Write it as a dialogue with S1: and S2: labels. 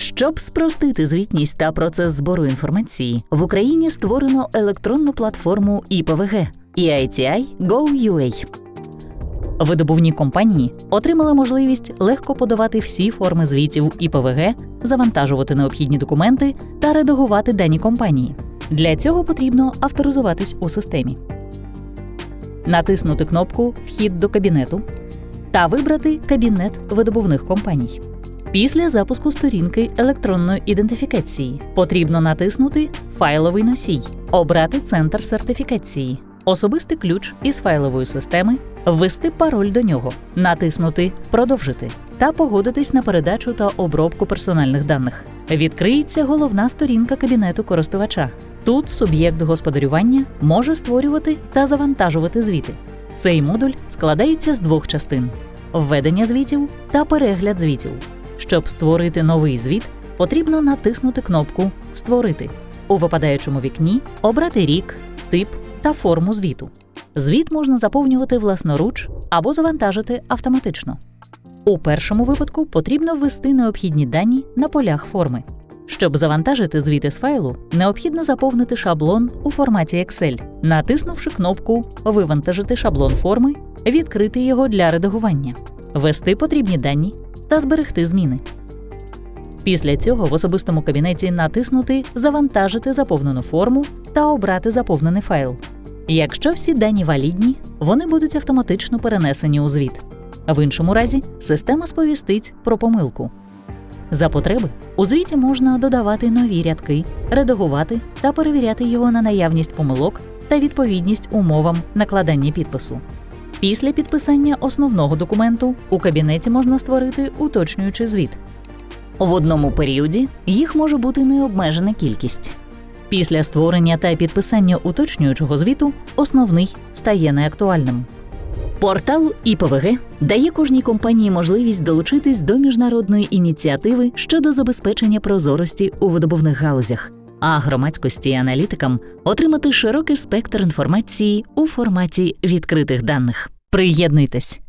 S1: Щоб спростити звітність та процес збору інформації, в Україні створено електронну платформу ІПВГ EITI Go.ua. Видобувні компанії отримали можливість легко подавати всі форми звітів ІПВГ, завантажувати необхідні документи та редагувати дані компанії. Для цього потрібно авторизуватись у системі, натиснути кнопку Вхід до кабінету та вибрати кабінет видобувних компаній. Після запуску сторінки електронної ідентифікації потрібно натиснути Файловий носій, обрати центр сертифікації, особистий ключ із файлової системи, ввести пароль до нього, натиснути Продовжити та погодитись на передачу та обробку персональних даних. Відкриється головна сторінка кабінету користувача. Тут суб'єкт господарювання може створювати та завантажувати звіти. Цей модуль складається з двох частин: введення звітів та перегляд звітів. Щоб створити новий звіт, потрібно натиснути кнопку Створити. У випадаючому вікні обрати рік, тип та форму звіту. Звіт можна заповнювати власноруч або завантажити автоматично. У першому випадку потрібно ввести необхідні дані на полях форми. Щоб завантажити звіт із файлу, необхідно заповнити шаблон у форматі Excel, натиснувши кнопку Вивантажити шаблон форми, відкрити його для редагування, ввести потрібні дані та зберегти зміни. Після цього в особистому кабінеті натиснути Завантажити заповнену форму та обрати заповнений файл. Якщо всі дані валідні, вони будуть автоматично перенесені у звіт. В іншому разі система сповістить про помилку. За потреби у звіті можна додавати нові рядки, редагувати та перевіряти його на наявність помилок та відповідність умовам накладання підпису. Після підписання основного документу у кабінеті можна створити уточнюючий звіт. В одному періоді їх може бути необмежена кількість. Після створення та підписання уточнюючого звіту основний стає неактуальним. Портал ІПВГ дає кожній компанії можливість долучитись до міжнародної ініціативи щодо забезпечення прозорості у видобувних галузях, а громадськості і аналітикам отримати широкий спектр інформації у форматі відкритих даних. Приєднуйтесь!